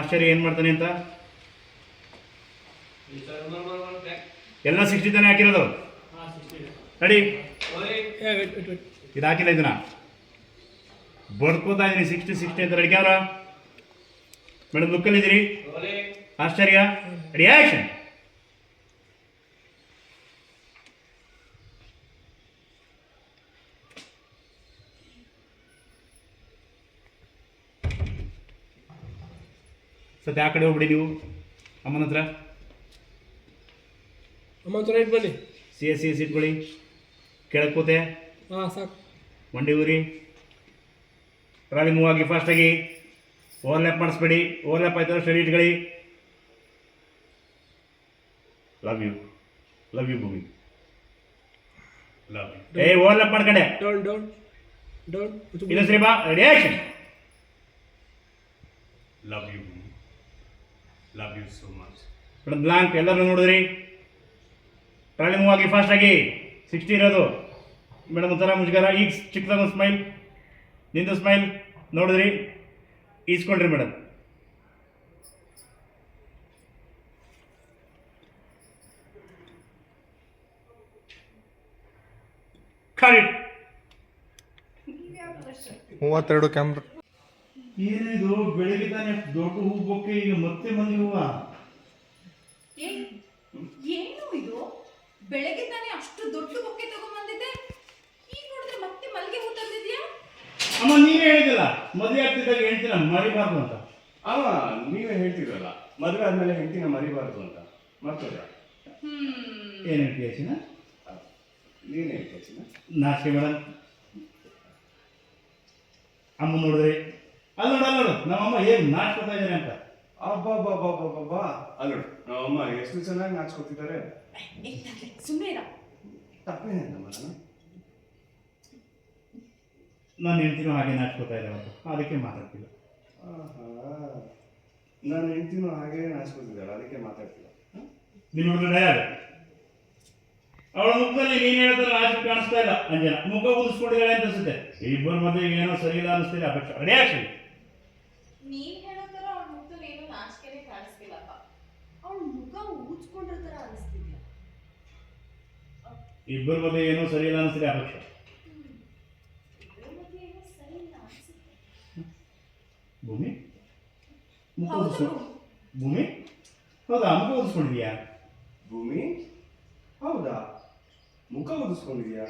ಆಶ್ಚರ್ಯ ಏನು ಮಾಡ್ತಾನೆ ಅಂತ? ಎಲ್ಲ ಸಿಕ್ಸ್ಟಿ ತಾನೇ ಹಾಕಿರೋದು ನಡಿ ಇದು ಹಾಕಿಲ್ಲ ಇದನ್ನ. ಬರ್ಕೋತಾ ಇದೀನಿ ಸಿಕ್ಸ್ಟಿ ಸಿಕ್ಸ್ಟಿ ಅಂತ. ರೆಡಿ ಕ್ಯಾಮ್ರಾ ಮೇಡಮ್ ಲುಕ್ಕಲ್ಲಿದ್ದೀರಿ ಆಶ್ಚರ್ಯ? ರೆಡಿ ಸದ್ಯ ಆ ಕಡೆ ಹೋಗ್ಬಿಡಿ ನೀವು. ಅಮ್ಮನ ಹತ್ರ. ಅಮ್ಮ ಹತ್ರ ಬನ್ನಿ. ಸಿ ಎಸ್ ಸಿ ಎಸ್ ಇಟ್ಕೊಳ್ಳಿ ಕೆಳಗೆ ಕೂತೆ. ಹಾಂ ಸಾಕು. ಮಂಡಿ ಊರಿ. ಟ್ರಾಲಿ ಮೂವ್ ಆಗಿ ಫಾಸ್ಟಾಗಿ ಓವರ್ಲ್ಯಾಪ್ ಮಾಡಿಸ್ಬೇಡಿ. ಓವರ್ಲ್ಯಾಪ್ ಆಯ್ತು ಸ್ಟಡಿ ಇಟ್ಕೊಳ್ಳಿ. Love you love you Bhoomi. Love you ಏ ಓವರ್ಲ್ಯಾಪ್ ಮಾಡ್ಕಡೆ. ಡೌನ್ ಡೌನ್ ಡೌನ್ ಇಲ್ಲ ಸರಿ ಬಾ ready action love you love you so much madam blank ಎಲ್ಲರೂ ನೋಡಿದ್ರಿ? ಟ್ರಾಲಿ ಮೂವ್ ಆಗಿ ಫಾಸ್ಟಾಗಿ ಸಿಕ್ಸ್ಟಿ ಇರೋದು. ಮೇಡಮ್ ಒಂಥರ ಮುಜುಗರ ಈಗ ಚಿಕ್ಕದಾಗ ಒಂದು ಸ್ಮೈಲ್ ನಿಂದು ಸ್ಮೈಲ್ ನೋಡಿದ್ರಿ? ಈಸ್ಕೊಂಡ್ರಿ ಮೇಡಮ್ ಮೂವತ್ತೆರಡು ಕ್ಯಾಮ್ರಾ ಏನಿದು? ಬೆಳಿಗ್ಗೆ ತಾನೇ ದೊಡ್ಡ ಹೂ ಬೊಕ್ಕೆ ಈಗ ಮತ್ತೆ ಮನೆ ಹೂವ? ಏನು ಇದು? ಬೆಳಗ್ಗೆ ತಾನೇ ಅಷ್ಟು ದೊಡ್ಡ ಬೊಕ್ಕೆ ತಗೊಂಡ್ಬಂದಿದ್ದೆ ಈಗ ನೋಡಿದ್ರೆ ಮತ್ತೆ ಮಲ್ಲಿಗೆ ಹೂ ತಂದಿದ್ಯಾ? ಅಮ್ಮ ನೀವೇ ಹೇಳಿದಲ್ಲ ಮದುವೆ ಆಗ್ತಿದ್ದಾಗ ಹೆಂಡತಿನ ಮರಿಬಾರ್ದು ಅಂತ. ಅವ ನೀವೇ ಹೇಳ್ತಿದ್ರಲ್ಲ ಮದುವೆ ಆದ್ಮೇಲೆ ಹೆಂಡತಿನ ಮರಿಬಾರ್ದು ಅಂತ. ಮರ್ತದ ಹ್ಮ್. ಏನು ಹೇಳ್ತೀಯ ಚಿನ್ನ ನೀನೇ ನಾಚಿಕೆ ಮೇಡಮ್ ಅಮ್ಮ ನೋಡಿದ್ರಿ ಅಲ್ಲಿ ನೋಡು ಅಲ್ಲಿ ನೋಡು. ನಮ್ಮಮ್ಮ ಏನು ನಾಚ್ಕೊತಾ ಇದ್ದಾರೆ ಅಂತ. ಅಬ್ಬಬ್ಬಬ್ಬಬ್ಬಬ್ಬಾ ಅಲ್ಲ ನಮ್ಮಮ್ಮ ಎಷ್ಟು ಚೆನ್ನಾಗಿ ನಾಚ್ಕೊತಿದ್ದಾರೆ? ಸುಮ್ಮನೆ ಇರ. ತಪ್ಪೇನಮ್ಮ ನಾನು ನನ್ನ ಹೆಂಡ್ತಿನೂ ಹಾಗೆ ನಾಚ್ಕೊತಾ ಇದ್ದಾರೆ ಅಂತ ಅದಕ್ಕೆ ಮಾತಾಡ್ತಿಲ್ಲ. ಆಹಾ. ನನ್ನ ಹೆಂಡತಿನೂ ಹಾಗೆ ನಾಚ್ಕೊತಿದ್ದಾಳೆ ಅದಕ್ಕೆ ಮಾತಾಡ್ತಿಲ್ಲ? ನೀನು ನೋಡಿದ್ರೆ ಯಾರು ಅವಳ ಮುಖದಲ್ಲಿ ನೀನು ಹೇಳ್ತಾರೆ ಆಚೆ ಕಾಣಿಸ್ತಾ ಇಲ್ಲ ಅಂಜನ. ಮುಖ ಉದಿಸ್ಕೊಂಡಿದ್ದಾಳೆ ಅಂತ ಅನ್ಸುತ್ತೆ. ಇಬ್ಬರ ಮಧ್ಯೆ ಏನೋ ಸರಿ ಇಲ್ಲ ಅನಿಸ್ತಿದೆ ಅಪೇಕ್ಷೆ ರಿಯಾಕ್ಷನ್ ನೀನ್ ಹೇಳೋ ತರ ಅವಳ ಮುಖದಲ್ಲಿ ಏನು ನಾಚಿಕೆನೆ ಕಾಣಿಸ್ತಿಲ್ಲಪ್ಪ ಅವಳ ಮುಖ ಊದ್ಕೊಂಡಿರೋ ತರ ಅನಿಸ್ತಿದ್ಯಾ? ಇಬ್ಬರ ಮಧ್ಯೆ ಏನೋ ಸರಿ ಇಲ್ಲ ಅನಿಸ್ತಿದೆ ಅಪೇಕ್ಷೆ ಭೂಮಿ? ಮುಖ ಹೌದು. ಭೂಮಿ? ಹೌದಾ ಮುಖ ಊದಿಸ್ಕೊಂಡಿದ್ಯಾ? ಭೂಮಿ? ಹೌದಾ ಮುಖ ಉದಿಸ್ಕೊಂಡಿದ್ಯಾ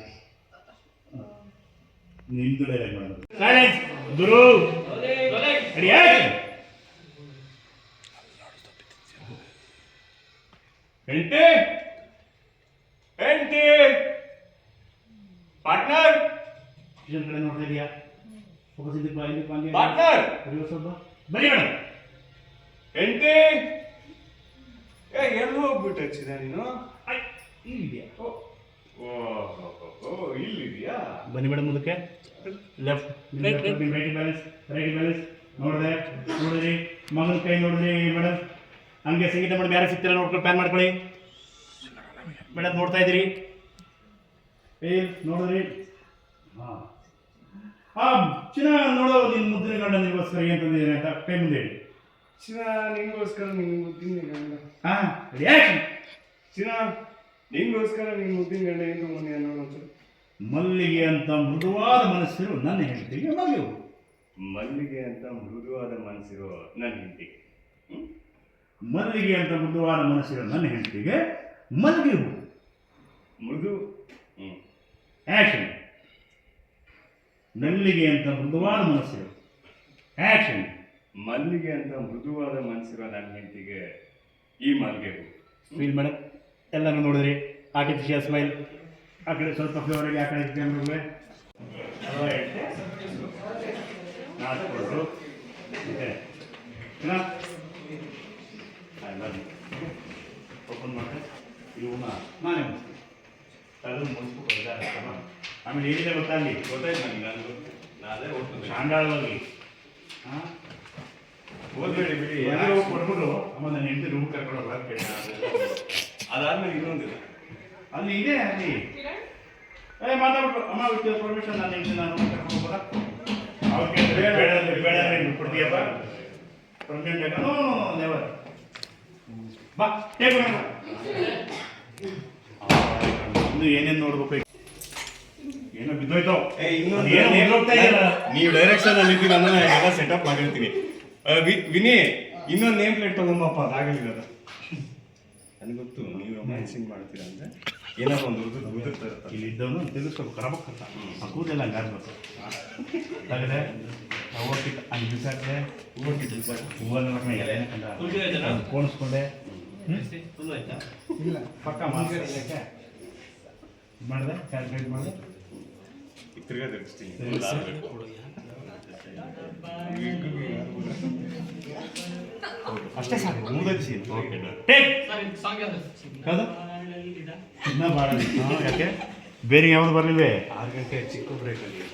ನಿಂದು ಡೈಲಾಗ್ ಮಾಡೋದು. ಸೈಲೆನ್ಸ್ ಗುರು! ಹೆಂಡತಿ ಪಾರ್ಟ್ನರ್ ಕಿಶನ್ ಕಡೆ ನೋಡ್ತಾ ಇದೆಯಾ? ಫೋಕಸ್ ಬಾ ಇದಕ್ಕೆ ಪಾರ್ಟ್ನರ್ ಬರೆಯೋ ಸ್ವಲ್ಪ ಬರಿ ಮೇಡಮ್ ಹೆಂಡತಿ ಏ ಎಲ್ಲಿ ಹೋಗ್ಬಿಟ್ಟು ಹಚ್ಚಿದ ನೀನು? ಇಲ್ಲಿದೆಯಾ? ಓ ಓ, ಇಲ್ಲಿದ್ಯಾ ಬನ್ನಿ ಮೇಡಮ್ ಮುಂದಕ್ಕೆ. Left right balance right balance ನೋಡಿದೆ ನೋಡಿದ್ರಿ ಮಗನ ಕೈ ನೋಡಿದ್ರಿ ಮೇಡಮ್. ಹಂಗೆ ಸಂಗೀತ ಮಾಡಿ ಬೇರೆ ಸಿಗ್ತಿಲ್ಲ ನೋಡ್ಕೊಂಡು ಪ್ಯಾನ್ ಮಾಡ್ಕೊಳ್ಳಿ. ಮೇಡಮ್ ನೋಡ್ತಾ ಇದ್ದೀರಿ. ಏ ನೋಡಿದ್ರಿ. ಹಾಂ. ಹಾಂ ಚಿನ್ನ ನೋಡೋ ನಿನ್ನ ಮುದ್ದಿನ ಗಂಡ ನಿಮಗೋಸ್ಕರ ಏನು ತಂದಿದ್ದೀನಿ ಅಂತ ಕೈ ಮುಂದೆ ಹೇಳಿ. ಚಿನ್ನ ನಿಂಗೋಸ್ಕರ ನಿನ್ ಮುದ್ದಿನ ಗಂಡ. ಹಾಂ ರಿಯಾಕ್ಷನ್ ಚಿನ್ನ ನಿಂಗೋಸ್ಕರ ನಿನ್ ಮುದ್ದಿನ ಗಂಡ ಏನು ಮನೆ ಒಂಚೂರು. ಮಲ್ಲಿಗೆ ಅಂತ ಮೃದುವಾದ ಮನಸ್ಸಿರು ನನ್ನ ಹೆಂಡತಿಗೆ ಮಲ್ಲಿಗೆ ಮಲ್ಲಿಗೆ ಅಂತ ಮೃದುವಾದ ಮನಸ್ಸಿರು ನನ್ನ ಹೆಂಡತಿಗೆ. ಮಲ್ಲಿಗೆ ಅಂತ ಮೃದುವಾದ ಮನಸ್ಸಿರು ನನ್ನ ಹೆಂಡತಿಗೆ ಮಲ್ಲಿಗೆ ಹೂ ಮೃದು ಆ್ಯಕ್ಷನ್ ನಲ್ಲಿಗೆ ಅಂತ ಮೃದುವಾದ ಮನಸ್ಸಿರು. ಆಕ್ಷನ್ ಮಲ್ಲಿಗೆ ಅಂತ ಮೃದುವಾದ ಮನಸ್ಸಿರೋ ನನ್ನ ಹೆಂಡತಿಗೆ ಈ ಮಲ್ಲಿಗೆ ಹೂ ಫೀಲ್ ಮೇಡಮ್ ಎಲ್ಲರೂ ನೋಡಿದ್ರಿ? ಆರ್ಟಿಫಿಷಿಯಲ್ ಸ್ಮೈಲ್ ಆ ಕಡೆ ಸ್ವಲ್ಪ ಫ್ಲೇವರಿಗೆ ಆ ಕಡೆ ಕ್ಯಾಮ್ರಿಗೆ ನಾಲ್ಕು ಓಪನ್ ಮಾಡಿ ಇವನ್ನ ನಾನೇ ಮುಗಿಸ್ತೀನಿ. ಅದು ಮುಗಿಸ್ಬೇಕು ಆಮೇಲೆ ಏನಿದೆ ಗೊತ್ತಾ ಅಲ್ಲಿ? ಗೊತ್ತಾಯ್ತು ನನಗೆ ನಾನು ನಾನೇ ಓದ್ತೀನಿ ಶಾಂಡಾಳವಾಗಿ. ಹಾಂ? ಓದ್ಬೇಡಿ ಬಿಡಿ. ಯಾರೋ ಕೊಟ್ಬಿಟ್ಟು ಆಮೇಲೆ ನನ್ನ ಹೆಂಡತಿ ರೂಮ್ ಕರ್ಕೊಂಡು ಹೋಗಕ್ಕೆ ಕೇಳಿ ಅದಾದ್ಮೇಲೆ ಇನ್ನೊಂದಿದೆ ಅಲ್ಲಿ ಇದೆ ಅಲ್ಲಿ. ಏ ಮಾತಾಡ್ಬಿಟ್ಟು ಅಮ್ಮ ವಿತ್ ಪರ್ಮಿಷನ್ ನಾನು ನಿಮ್ಗೆ ನಾನು ರೂಮ್ ಕರ್ಕೊಂಡು ಹೋಗೋದಾ ಬೇಡ ಬೇಡ ಅಂದ್ರೆ ಕೊಡ್ತೀಯಪ್ಪ. ಪ್ರೆಗ್ನೆಂಟ್ ಬೇಕಾ? ನೋ ನೋ ನೆವರ್ ಬಾ ಟೇಕ್ ಇನ್ನು ಏನೇನು ನೋಡ್ಬೇಕು? ಏನೋ ಬಿದ್ದೋಯ್ತು. ನೀವು ಡೈರೆಕ್ಷನ್ ಅಲ್ಲಿ ಅಂದ್ರೆ ನಾನು ಎಲ್ಲ ಸೆಟಪ್ ಮಾಡಿರ್ತೀನಿ. ವಿನಿ ಇನ್ನೊಂದು ನೇಮ್ ಪ್ಲೇಟ್ ತಗೊಂಬಪ್ಪ ಅದು ನನಗೆ ಗೊತ್ತು ನೀವು ಮ್ಯಾನ್ಸಿಂಗ್ ಮಾಡ್ತೀರಾ ಅಂದ್ರೆ. ಏನಾದ್ರು ಒಂದು ಉದುರ್ ಉದುರ್ತಾ ಇರುತ್ತೆ ಇಲ್ಲಿ ಇದ್ದವನು ತಿಳಿಸ್ಬೇಕು ಕರಬೇಕಂತ ಆ ಕೂದಲೆಲ್ಲ ಹಂಗೆ ಆಗ್ಬೇಕು ತಗದೆ ಹಂಗೆ ಬಿಸಾಕ್ದೆ. ಹೂವನ್ನ ಎಲೆ ಕಂಡ ಕೋಣಿಸ್ಕೊಂಡೆ. ಇಲ್ಲ ಪಕ್ಕ ಮಾಡಿದೆ ಮಾಡಿದೆ ಕ್ಯಾಲ್ಕುಲೇಟ್ ಮಾಡಿದೆ. ತಿರ್ಗಾ ತಿರ್ಗಿಸ್ತೀನಿ. ಅಷ್ಟೇ ಸಾಕು. ಮುಂದೆ ಟೇಕ್ ಇನ್ನ ಭಾಳ ಯಾಕೆ? ಬೇರೆ ಯಾವ್ದು ಬರಲಿಲ್ವೇ ಆರು ಗಂಟೆ ಚಿಕ್ಕ ಬ್ರೇಕಲ್ಲಿ